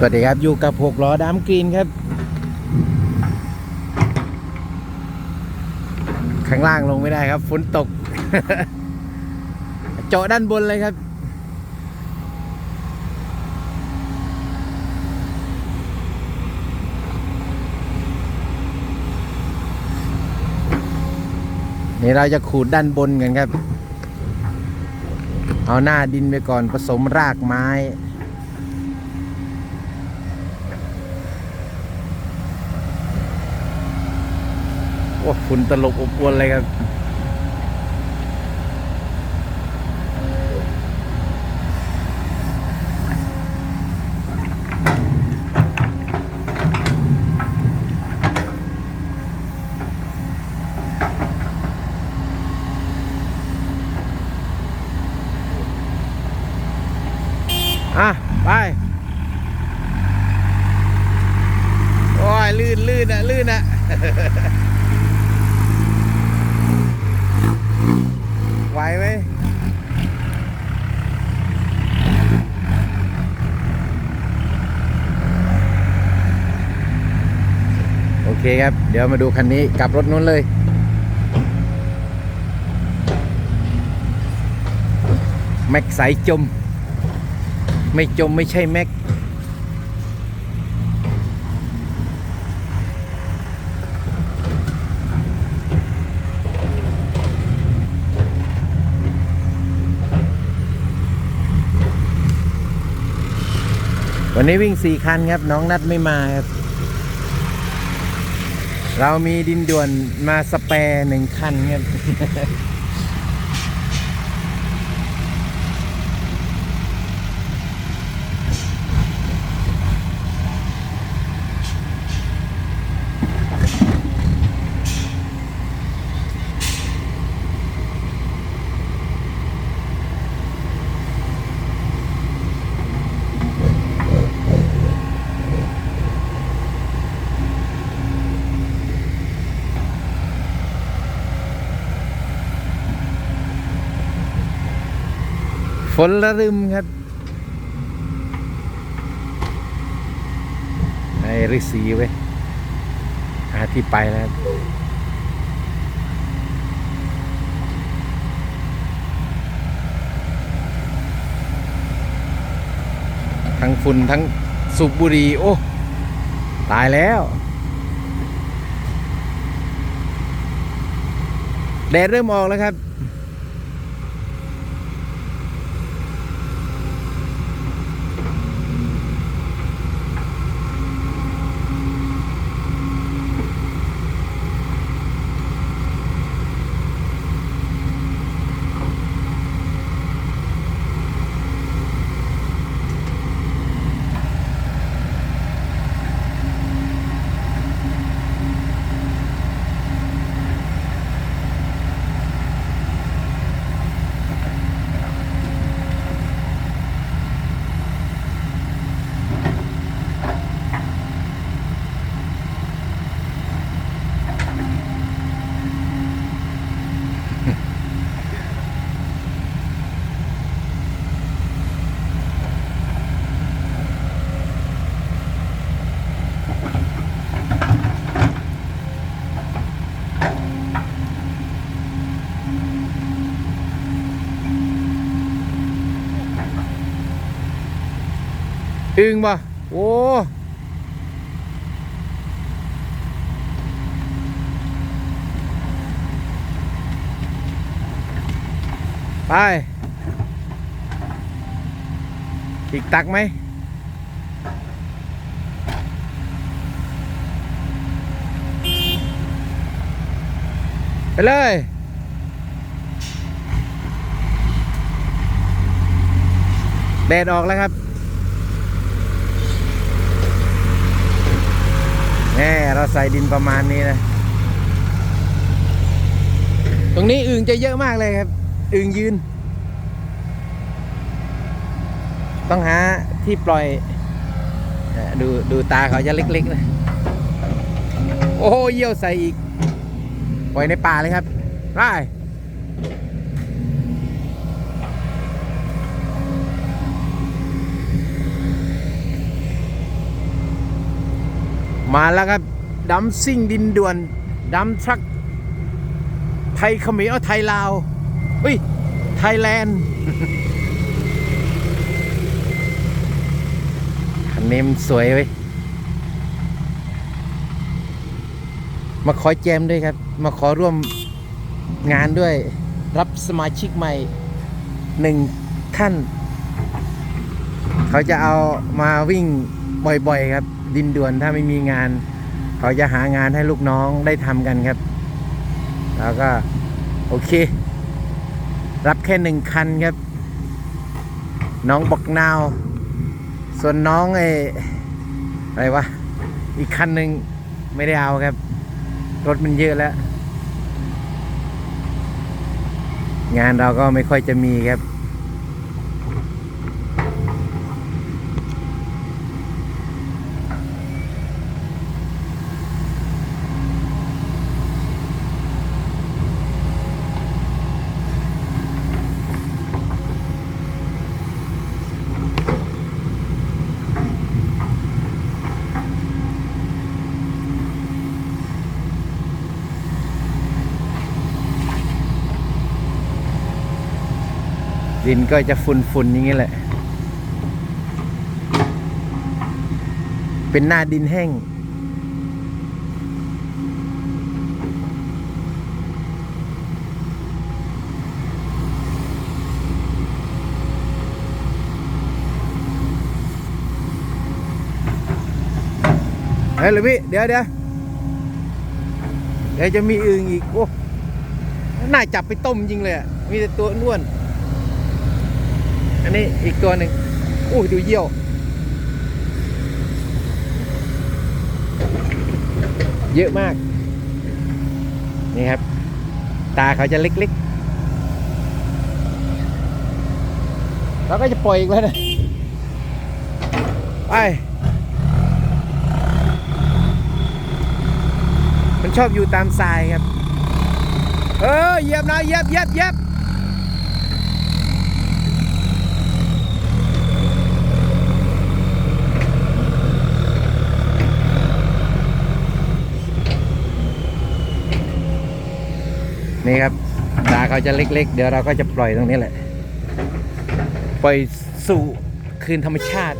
สวัสดีครับ อยู่กับหกล้อดามกรีนครับ ข้างล่างลงไม่ได้ครับฝนตก เจาะด้านบนเลยครับ นี่เราจะขูดด้านบนกันครับ เอาหน้าดินไปก่อนผสมรากไม้ โอ้ฝุ่นตลบอบอวนเลยครับอะ ไป โอ้ย ลื่นลื่นอะลื่นอะ ไหวไหมโอเคครับ เดี๋ยวมาดูคันนี้กลับรถนู้นเลยแม็กสายจม ไม่จมไม่ใช่แม็ก วันนี้วิ่งสี่คันครับ น้องนัดไม่มาครับ เรามีดินด่วนมาสเปร์หนึ่งคันครับ ฝนละรึมครับไอ้ฤาษีเว้ยหาที่ไปแล้วครับทั้งฝุ่นทั้งสูบบุหรี่โอ้ ตายแล้ว แดดเริ่มออกแล้วครับ อึงป่โอ้ไป อีกตักไหมไปเลย แดดออกแล้วครับ แน่ เราใส่ดินประมาณนี้นะ ตรงนี้อึ่งจะเยอะมากเลยครับ อึ่งยืน ต้องหาที่ปล่อย ดูดูตาเขาจะเล็กๆนะโอ้โหเยี่ยวใส่อีก ปล่อยในป่าเลยครับไ่มาแล้วครับ ดัมซิ่งดินด่วนดัมทรัคไทยเขมรเอาไทยลาวอุ้ยไทยแลนด์คันนี้มันสวยเว้ยมาขอแจมด้วยครับ มาขอร่วมงานด้วยรับสมาชิกใหม่หนึ่งท่าน เขาจะเอามาวิ่งบ่อยๆครับ ดินด่วนถ้าไม่มีงาน เขาจะหางานให้ลูกน้องได้ทำกันครับ แล้วก็ โอเค รับแค่หนึ่งคันครับ น้องบอกนาว ส่วนน้องไอ้อะไรวะ อีกคันหนึ่งไม่ได้เอาครับ รถมันเยอะแล้ว งานเราก็ไม่ค่อยจะมีครับ ดินก็จะฝุ่นๆอย่างนี้แหละ เป็นหน้าดินแห้ง เฮ้ยหรือพี่ เดี๋ยวเดี๋ยวเดี๋ยวจะมีอึ่งอีก โอ้ น่าจับไปต้มจริงเลยอะมีแต่ตัวอ้วน อันนี้อีกตัวหนึ่งอู้ดูเยี่ยว เยอะมาก นี่ครับ ตาเขาจะเล็กๆแล้วก็จะปล่อยอีกแล้วนะไปมันชอบอยู่ตามทรายครับ เออเหยียบนะเหยียบเหยียบเหยียบ นี่ครับตาเขาจะเล็ก ๆ เดี๋ยวเราก็จะปล่อยตรงนี้แหละ ปล่อยสู่คืนธรรมชาติ